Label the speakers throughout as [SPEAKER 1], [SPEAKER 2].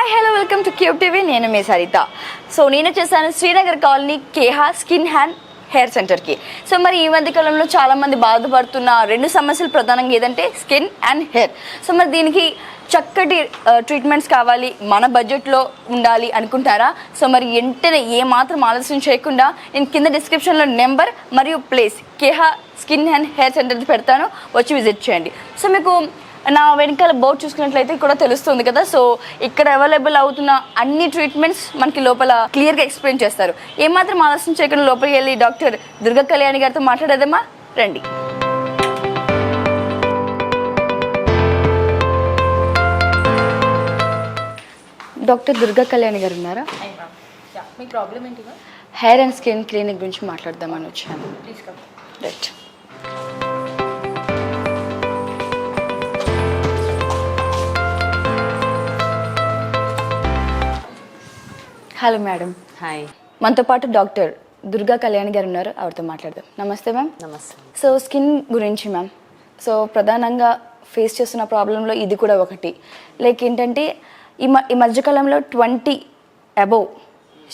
[SPEAKER 1] Hi hello welcome to cube TV నేను మీ Saritha. So నేను వచ్చేసాను Srinagar colony Keha skin and hair సెంటర్కి. సో మరి ఈ మధ్య కాలంలో చాలామంది బాధపడుతున్న రెండు సమస్యలు ప్రధానంగా ఏదంటే స్కిన్ అండ్ హెయిర్. సో మరి దీనికి చక్కటి ట్రీట్మెంట్స్ కావాలి మన బడ్జెట్లో ఉండాలి అనుకుంటారా? సో మరి వెంటనే ఏమాత్రం ఆలస్యం చేయకుండా నేను కింద డిస్క్రిప్షన్లో నెంబర్ మరియు place Keha skin and hair centre పెడతాను. వచ్చి విజిట్ చేయండి. సో మీకు నా వెనకాల బోర్డు చూసుకున్నట్లయితే ఇక్కడ తెలుస్తుంది కదా. సో ఇక్కడ అవైలబుల్ అవుతున్న అన్ని ట్రీట్మెంట్స్ మనకి లోపల క్లియర్గా ఎక్స్ప్లెయిన్ చేస్తారు. ఏమాత్రం ఆలస్యం చేయకుండా లోపలికి వెళ్ళి డాక్టర్ దుర్గా కళ్యాణి గారితో మాట్లాడేదమ్మా రండి. డాక్టర్ దుర్గా కళ్యాణి గారు ఉన్నారా?
[SPEAKER 2] మీ ప్రాబ్లం ఏంటి
[SPEAKER 1] హెయిర్ అండ్ స్కిన్ క్లినిక్ గురించి మాట్లాడదామని వచ్చాను. రైట్. హలో మేడం
[SPEAKER 3] హాయ్
[SPEAKER 1] మనతో పాటు డాక్టర్ దుర్గా కళ్యాణి గారు ఉన్నారు. ఆవిడతో మాట్లాడదాం. నమస్తే మ్యామ్
[SPEAKER 3] నమస్తే.
[SPEAKER 1] సో స్కిన్ గురించి మ్యామ్ సో ప్రధానంగా ఫేస్ చేస్తున్న ప్రాబ్లంలో ఇది కూడా ఒకటి. లైక్ ఏంటంటే ఈ మ ఈ మధ్యకాలంలో ట్వంటీ అబోవ్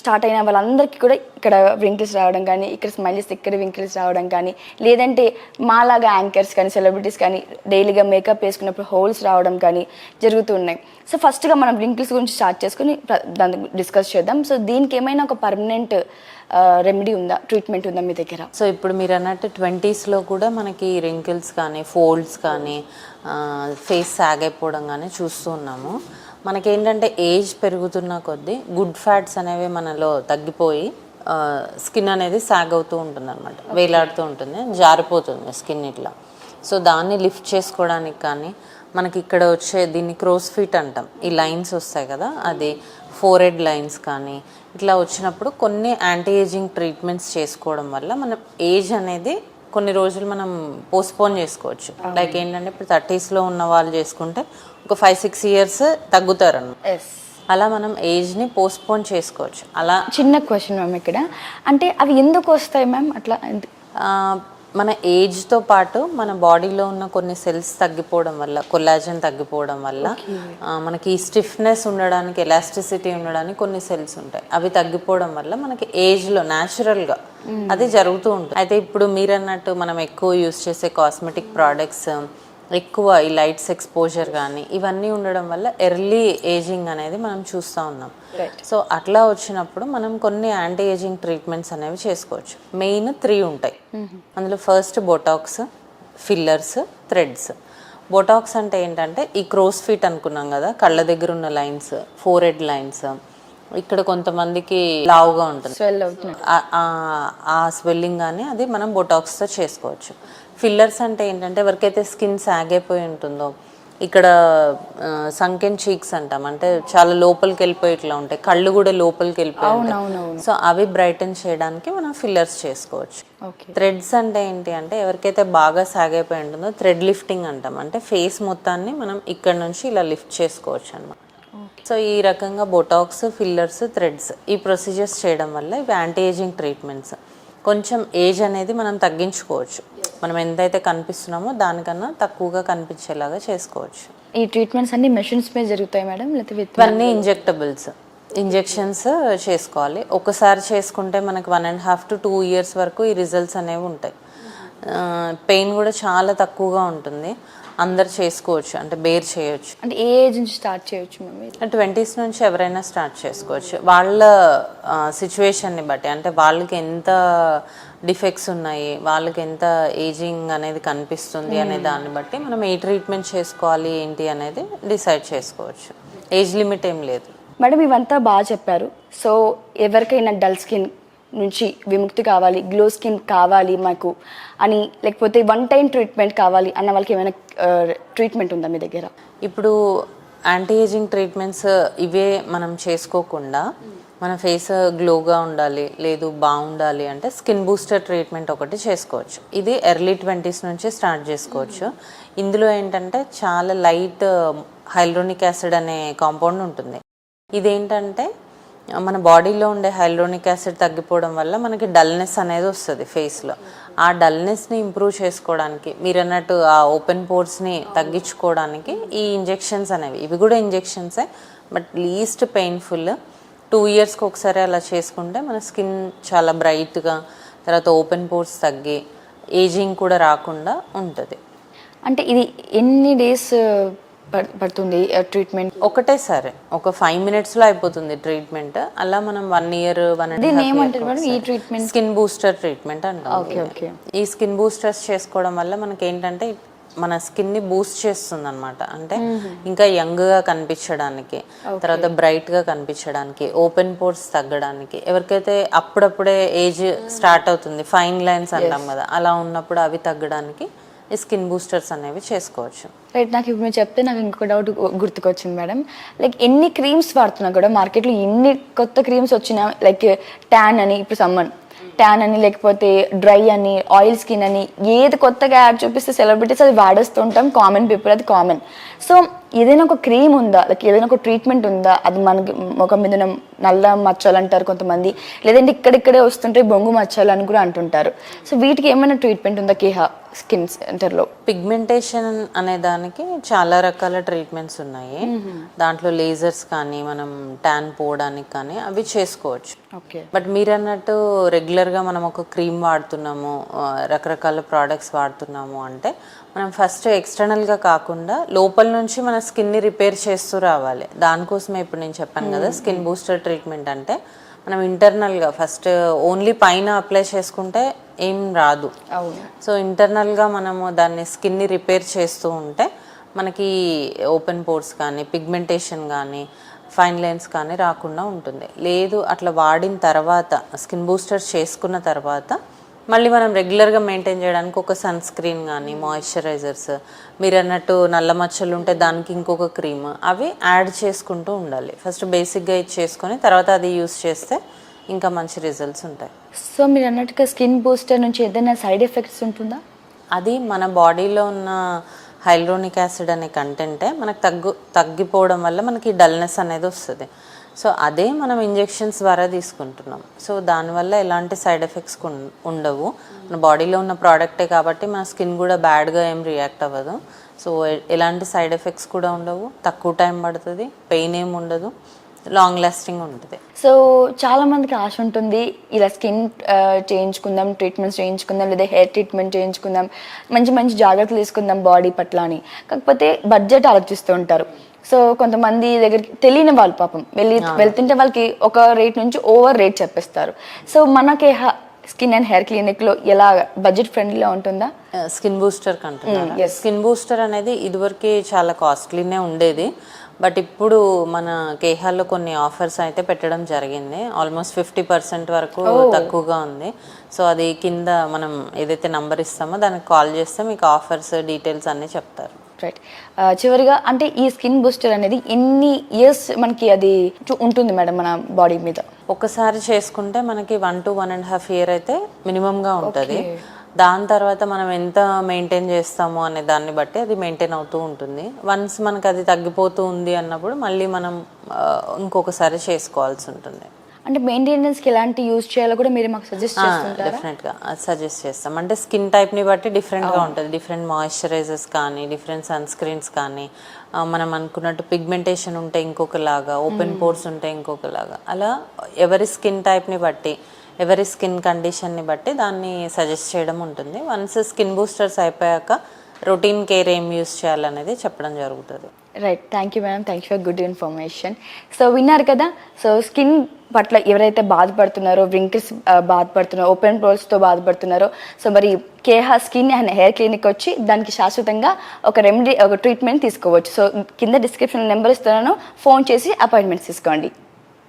[SPEAKER 1] స్టార్ట్ అయిన వాళ్ళందరికీ కూడా ఇక్కడ వింకిల్స్ రావడం కానీ ఇక్కడ స్మైల్స్ ఇక్కడ వింకిల్స్ రావడం కానీ లేదంటే మాలాగా యాంకర్స్ కానీ సెలబ్రిటీస్ కానీ డైలీగా మేకప్ వేసుకున్నప్పుడు హోల్స్ రావడం కానీ జరుగుతూ ఉన్నాయి. సో ఫస్ట్గా మనం వింకిల్స్ గురించి స్టార్ట్ చేసుకుని దాన్ని డిస్కస్ చేద్దాం. సో దీనికి ఏమైనా ఒక పర్మనెంట్ రెమెడీ ఉందా? ట్రీట్మెంట్ ఉందా మీ దగ్గర?
[SPEAKER 3] సో ఇప్పుడు మీరు అన్నట్టు ట్వంటీస్లో కూడా మనకి రింకిల్స్ కానీ ఫోల్డ్స్ కానీ ఫేస్ సాగ్ అయిపోవడం కానీ చూస్తూ ఉన్నాము. మనకేంటంటే ఏజ్ పెరుగుతున్న కొద్దీ గుడ్ ఫ్యాట్స్ అనేవి మనలో తగ్గిపోయి స్కిన్ అనేది సాగ్ అవుతూ ఉంటుంది అనమాట వేలాడుతూ ఉంటుంది జారిపోతుంది స్కిన్ ఇట్లా. సో దాన్ని లిఫ్ట్ చేసుకోవడానికి కానీ మనకి ఇక్కడ వచ్చే దీన్ని క్రోస్ ఫీట్ అంటాం. ఈ లైన్స్ వస్తాయి కదా అది ఫోర్ హెడ్ లైన్స్ కానీ ఇట్లా వచ్చినప్పుడు కొన్ని యాంటీ ఏజింగ్ ట్రీట్మెంట్స్ చేసుకోవడం వల్ల మన ఏజ్ అనేది కొన్ని రోజులు మనం పోస్ట్పోన్ చేసుకోవచ్చు. లైక్ ఏంటంటే ఇప్పుడు థర్టీస్లో ఉన్న వాళ్ళు చేసుకుంటే ఒక ఫైవ్ సిక్స్ ఇయర్స్ తగ్గుతారు అన్నమాట అలా మనం ఏజ్ని పోస్ట్పోన్ చేసుకోవచ్చు. అలా
[SPEAKER 1] చిన్న క్వశ్చన్ మ్యామ్ ఇక్కడ. అంటే అవి ఎందుకు వస్తాయి మ్యామ్ అట్లా
[SPEAKER 3] మన ఏజ్తో పాటు మన బాడీలో ఉన్న కొన్ని సెల్స్ తగ్గిపోవడం వల్ల కొల్లాజన్ తగ్గిపోవడం వల్ల మనకి స్టిఫ్నెస్ ఉండడానికి ఎలాస్టిసిటీ ఉండడానికి కొన్ని సెల్స్ ఉంటాయి. అవి తగ్గిపోవడం వల్ల మనకి ఏజ్లో న్యాచురల్గా అది జరుగుతూ ఉంటుంది. అయితే ఇప్పుడు మీరు అన్నట్టు మనం ఎక్కువ యూస్ చేసే కాస్మెటిక్ ప్రోడక్ట్స్ ఎక్కువ ఈ లైట్స్ ఎక్స్పోజర్ కానీ ఇవన్నీ ఉండడం వల్ల ఎర్లీ ఏజింగ్ అనేది మనం చూస్తూ ఉన్నాం. సో అట్లా వచ్చినప్పుడు మనం కొన్ని యాంటీ ఏజింగ్ ట్రీట్మెంట్స్ అనేవి చేసుకోవచ్చు. మెయిన్ త్రీ ఉంటాయి. అందులో first botox fillers threads. Botox అంటే ఏంటంటే ఈ క్రోస్ ఫీట్ అనుకున్నాం కదా కళ్ళ దగ్గర ఉన్న లైన్స్ ఫోర్ హెడ్ లైన్స్ ఇక్కడ కొంతమందికి లావుగా ఉంటుంది.
[SPEAKER 1] స్వెల్ అవుతున్నాయి
[SPEAKER 3] ఆ- స్వెల్లింగ్ కానీ అది మనం బొటాక్స్తో చేసుకోవచ్చు. ఫిల్లర్స్ అంటే ఏంటంటే ఎవరికైతే స్కిన్ సాగ్ అయిపోయి ఉంటుందో ఇక్కడ సంకెన్ చీక్స్ అంటాం. అంటే చాలా లోపలికి వెళ్ళిపోయి ఇట్లా ఉంటాయి. కళ్ళు కూడా లోపలికి వెళ్ళిపోయి ఉంటాయి. సో అవి బ్రైటన్ చేయడానికి మనం ఫిల్లర్స్ చేసుకోవచ్చు.
[SPEAKER 1] ఓకే.
[SPEAKER 3] థ్రెడ్స్ అంటే ఏంటి అంటే ఎవరికైతే బాగా సాగ్ అయిపోయి ఉంటుందో థ్రెడ్ లిఫ్టింగ్ అంటాం. అంటే ఫేస్ మొత్తాన్ని మనం ఇక్కడ నుంచి ఇలా లిఫ్ట్ చేసుకోవచ్చు అన్నమాట. సో ఈ రకంగా బొటాక్స్ ఫిల్లర్స్ థ్రెడ్స్ ఈ ప్రొసీజర్స్ చేయడం వల్ల ఇవి యాంటీ ఏజింగ్ ట్రీట్మెంట్స్ కొంచెం ఏజ్ అనేది మనం తగ్గించుకోవచ్చు. మనం ఎంతైతే కనిపిస్తున్నామో దానికన్నా తక్కువగా కనిపించేలాగా చేసుకోవచ్చు.
[SPEAKER 1] ఈ ట్రీట్మెంట్స్ అన్ని మెషిన్స్ మీద జరుగుతాయి మేడం? లేకపోతే విత్
[SPEAKER 3] ఇవన్నీ ఇంజెక్టబుల్స్ ఇంజెక్షన్స్ చేసుకోవాలి. ఒకసారి చేసుకుంటే మనకి one and half to two years వరకు ఈ రిజల్ట్స్ అనేవి ఉంటాయి. పెయిన్ కూడా చాలా తక్కువగా ఉంటుంది. అందరు చేసుకోవచ్చు అంటే బేర్ చేయొచ్చు.
[SPEAKER 1] అంటే ఏ ఏజ్ నుంచి స్టార్ట్ చేయొచ్చు మ్యామ్
[SPEAKER 3] ట్వంటీస్ నుంచి ఎవరైనా స్టార్ట్ చేసుకోవచ్చు. వాళ్ళ సిచ్యువేషన్ని బట్టి అంటే వాళ్ళకి ఎంత డిఫెక్ట్స్ ఉన్నాయి వాళ్ళకి ఎంత ఏజింగ్ అనేది కనిపిస్తుంది అనే దాన్ని బట్టి మనం ఏ ట్రీట్మెంట్ చేసుకోవాలి ఏంటి అనేది డిసైడ్ చేసుకోవచ్చు. ఏజ్ లిమిట్ ఏం లేదు.
[SPEAKER 1] మేడం ఇవంతా బాగా చెప్పారు. సో ఎవరికైనా డల్ స్కిన్ నుంచి విముక్తి కావాలి గ్లో స్కిన్ కావాలి మాకు అని లేకపోతే వన్ టైం ట్రీట్మెంట్ కావాలి అన్న వాళ్ళకి ఏమైనా ట్రీట్మెంట్ ఉందా మీ దగ్గర?
[SPEAKER 3] ఇప్పుడు యాంటీ ఏజింగ్ ట్రీట్మెంట్స్ ఇవే మనం చేసుకోకుండా మన ఫేస్ గ్లోగా ఉండాలి లేదు బాగుండాలి అంటే స్కిన్ బూస్టర్ ట్రీట్మెంట్ ఒకటి చేసుకోవచ్చు. ఇది ఎర్లీ ట్వంటీస్ నుంచి స్టార్ట్ చేసుకోవచ్చు. ఇందులో ఏంటంటే చాలా లైట్ హైల్రోనిక్ యాసిడ్ అనే కాంపౌండ్ ఉంటుంది. ఇదేంటంటే మన బాడీలో ఉండే హైల్రోనిక్ యాసిడ్ తగ్గిపోవడం వల్ల మనకి డల్నెస్ అనేది వస్తుంది ఫేస్లో. ఆ డల్నెస్ని ఇంప్రూవ్ చేసుకోవడానికి మీరు అన్నట్టు ఆ ఓపెన్ పోర్స్ని తగ్గించుకోవడానికి ఈ ఇంజెక్షన్స్ అనేవి ఇవి కూడా ఇంజెక్షన్సే బట్ లీస్ట్ పెయిన్ఫుల్ టూ ఇయర్స్కి ఒకసారి అలా చేసుకుంటే మన స్కిన్ చాలా బ్రైట్గా తర్వాత ఓపెన్ పోర్స్ తగ్గి ఏజింగ్ కూడా రాకుండా ఉంటుంది.
[SPEAKER 1] అంటే ఇది ఎన్ని డేస్ పడుతుంది ట్రీట్మెంట్
[SPEAKER 3] ఒకటే సరే ఒక ఫైవ్ మినిట్స్లో అయిపోతుంది ట్రీట్మెంట్ అలా మనం వన్ ఇయర్ వన్
[SPEAKER 1] ఈ ట్రీట్మెంట్
[SPEAKER 3] స్కిన్ బూస్టర్ ట్రీట్మెంట్ అంటాం.
[SPEAKER 1] Okay okay.
[SPEAKER 3] ఈ స్కిన్ బూస్టర్స్ చేసుకోవడం వల్ల మనకి ఏంటంటే మన స్కిన్ని బూస్ట్ చేస్తుంది అనమాట అంటే ఇంకా యంగ్గా కనిపించడానికి తర్వాత బ్రైట్గా కనిపించడానికి ఓపెన్ పోర్స్ తగ్గడానికి. ఎవరికైతే అప్పుడప్పుడే ఏజ్ స్టార్ట్ అవుతుంది ఫైన్ లైన్స్ అంటాం కదా అలా ఉన్నప్పుడు అవి తగ్గడానికి ఈ స్కిన్ బూస్టర్స్ అనేవి చేసుకోవచ్చు.
[SPEAKER 1] రైట్ నాకు ఇప్పుడు మీరు చెప్తే నాకు ఇంకొక డౌట్ గుర్తుకొచ్చింది మేడం లైక్ ఎన్ని క్రీమ్స్ వాడుతున్నా కూడా మార్కెట్లో ఎన్ని కొత్త క్రీమ్స్ వచ్చినా లైక్ ట్యాన్ అని ఇప్పుడు సమ్మన్ ట్యాన్ అని లేకపోతే డ్రై అని ఆయిల్ స్కిన్ అని ఏది కొత్తగా యాడ్ చూపిస్తే సెలబ్రిటీస్ అది వాడేస్తూ ఉంటాం కామన్ పీపుల్ అది కామన్ సో ఏదైనా ఒక క్రీమ్ ఉందా? లైక్ ఏదైనా ఒక ట్రీట్మెంట్ ఉందా? అది మనకి ముఖం మీద నల్ల మచ్చలు అంటారు కొంతమంది. లేదంటే ఇక్కడిక్కడే వస్తుంటే బొంగు మచ్చలు అని కూడా అంటుంటారు. సో వీటికి ఏమైనా ట్రీట్మెంట్ ఉందా కేహా స్కిన్ సెంటర్లో?
[SPEAKER 3] పిగ్మెంటేషన్ అనే దానికి చాలా రకాల ట్రీట్మెంట్స్ ఉన్నాయి. దాంట్లో లేజర్స్ కానీ మనం ట్యాన్ పోవడానికి కానీ అవి చేసుకోవచ్చు.
[SPEAKER 1] ఓకే.
[SPEAKER 3] బట్ మీరు అన్నట్టు రెగ్యులర్గా మనం ఒక క్రీమ్ వాడుతున్నాము రకరకాల ప్రోడక్ట్స్ వాడుతున్నాము అంటే మనం ఫస్ట్ ఎక్స్టర్నల్గా కాకుండా లోపల నుంచి మన స్కిన్ని రిపేర్ చేస్తూ రావాలి. దానికోసమే ఇప్పుడు నేను చెప్పాను కదా స్కిన్ బూస్టర్ ట్రీట్మెంట్ అంటే మనం ఇంటర్నల్గా ఫస్ట్ ఓన్లీ పైన అప్లై చేసుకుంటే ఏం రాదు. సో ఇంటర్నల్గా మనము దాన్ని స్కిన్ని రిపేర్ చేస్తూ ఉంటే మనకి ఓపెన్ పోర్స్ కానీ పిగ్మెంటేషన్ కానీ ఫైన్ లైన్స్ కానీ రాకుండా ఉంటుంది. లేదు అట్లా వాడిన తర్వాత స్కిన్ బూస్టర్స్ చేసుకున్న తర్వాత మళ్ళీ మనం రెగ్యులర్గా మెయింటైన్ చేయడానికి ఒక సన్ స్క్రీన్ కానీ మాయిశ్చరైజర్స్ మీరు అన్నట్టు నల్ల మచ్చలు ఉంటే దానికి ఇంకొక క్రీమ్ అవి యాడ్ చేసుకుంటూ ఉండాలి. ఫస్ట్ బేసిక్గా ఇది చేసుకొని తర్వాత అది యూస్ చేస్తే ఇంకా మంచి రిజల్ట్స్ ఉంటాయి.
[SPEAKER 1] సో మీరు అన్నట్టుగా స్కిన్ బూస్టర్ నుంచి ఏదైనా సైడ్ ఎఫెక్ట్స్ ఉంటుందా?
[SPEAKER 3] అది మన బాడీలో ఉన్న హైల్రోనిక్ యాసిడ్ అనే కంటెంటే మనకు తగ్గు తగ్గిపోవడం వల్ల మనకి డల్నెస్ అనేది వస్తుంది. సో అదే మనం ఇంజెక్షన్స్ ద్వారా తీసుకుంటున్నాం. సో దానివల్ల ఎలాంటి సైడ్ ఎఫెక్ట్స్ ఉండవు. మన బాడీలో ఉన్న ప్రోడక్టే కాబట్టి మన స్కిన్ కూడా బ్యాడ్గా ఏం రియాక్ట్ అవ్వదు. సో ఎలాంటి సైడ్ ఎఫెక్ట్స్ కూడా ఉండవు. తక్కువ టైం పడుతుంది. పెయిన్ ఏం ఉండదు. లాంగ్ లాస్టింగ్ ఉంటుంది.
[SPEAKER 1] సో చాలా మందికి ఆశ ఉంటుంది ఇలా స్కిన్ చేయించుకుందాం ట్రీట్మెంట్స్ చేయించుకుందాం లేదా హెయిర్ ట్రీట్మెంట్ చేయించుకుందాం మంచి మంచి జాగ్రత్తలు తీసుకుందాం బాడీ పట్ల అని. కాకపోతే బడ్జెట్ ఆలోచిస్తూ ఉంటారు. సో కొంతమంది దగ్గరికి తెలియని వాళ్ళు పాపం వెళ్ళి వెళ్తుంటే వాళ్ళకి ఒక రేట్ నుంచి ఓవర్ రేట్ చెప్పేస్తారు. సో మనకి స్కిన్ అండ్ హెయిర్ క్లినిక్లో ఎలా బడ్జెట్ ఫ్రెండ్లీగా ఉంటుందా?
[SPEAKER 3] స్కిన్ బూస్టర్ కంటున్నారు స్కిన్ బూస్టర్ అనేది ఇదివరకు చాలా కాస్ట్లీనే ఉండేది. బట్ ఇప్పుడు మన కేహాల్లో కొన్ని ఆఫర్స్ అయితే పెట్టడం జరిగింది. ఆల్మోస్ట్ ఫిఫ్టీ పర్సెంట్ వరకు తక్కువగా ఉంది. సో అది కింద మనం ఏదైతే నంబర్ ఇస్తామో దానికి కాల్ చేస్తే మీకు ఆఫర్స్ డీటెయిల్స్ అన్నీ చెప్తారు.
[SPEAKER 1] రైట్ చివరిగా అంటే ఈ స్కిన్ బూస్టర్ అనేది ఎన్ని ఇయర్స్ మనకి అది ఉంటుంది మేడం మన బాడీ మీద?
[SPEAKER 3] ఒకసారి చేసుకుంటే మనకి one two one and half year అయితే మినిమంగా ఉంటుంది. దాని తర్వాత మనం ఎంత మెయింటైన్ చేస్తాము అనే దాన్ని బట్టి అది మెయింటైన్ అవుతూ ఉంటుంది. వన్స్ మనకి అది తగ్గిపోతూ ఉంది అన్నప్పుడు మళ్ళీ మనం ఇంకొకసారి చేసుకోవాల్సి ఉంటుంది.
[SPEAKER 1] అంటే మెయింటెనెన్స్కి ఎలాంటి యూజ్ చేయాలో కూడా మీరు మాకు సజెస్ట్ చేస్తుంటారా?
[SPEAKER 3] డెఫినెట్గా సజెస్ట్ చేస్తాం. అంటే స్కిన్ టైప్ని బట్టి డిఫరెంట్గా ఉంటుంది. డిఫరెంట్ మాయిశ్చరైజర్స్ కానీ డిఫరెంట్ సన్ స్క్రీన్స్ కానీ మనం అనుకున్నట్టు పిగ్మెంటేషన్ ఉంటే ఇంకొకలాగా ఓపెన్ పోర్స్ ఉంటే ఇంకొకలాగా. అలా ఎవరి స్కిన్ టైప్ని బట్టి ఎవరి స్కిన్ కండిషన్ని బట్టి దాన్ని సజెస్ట్ చేయడం ఉంటుంది. వన్స్ స్కిన్ బూస్టర్స్ అయిపోయాక రొటీన్ కేర్ ఏం యూస్ చేయాలనేది చెప్పడం జరుగుతుంది.
[SPEAKER 1] Right thank you madam thank you for good information so విన్నారు కదా? సో స్కిన్ పట్ల ఎవరైతే బాధపడుతున్నారో వ్రింకిల్స్ బాధపడుతున్నారో ఓపెన్ పోల్స్తో బాధపడుతున్నారో సో మరి Keha skin and hair clinic వచ్చి దానికి శాశ్వతంగా ఒక రెమెడీ ఒక ట్రీట్మెంట్ తీసుకోవచ్చు. సో కింద డిస్క్రిప్షన్ నెంబర్ ఇస్తున్నాను. ఫోన్ చేసి అపాయింట్మెంట్స్ తీసుకోండి.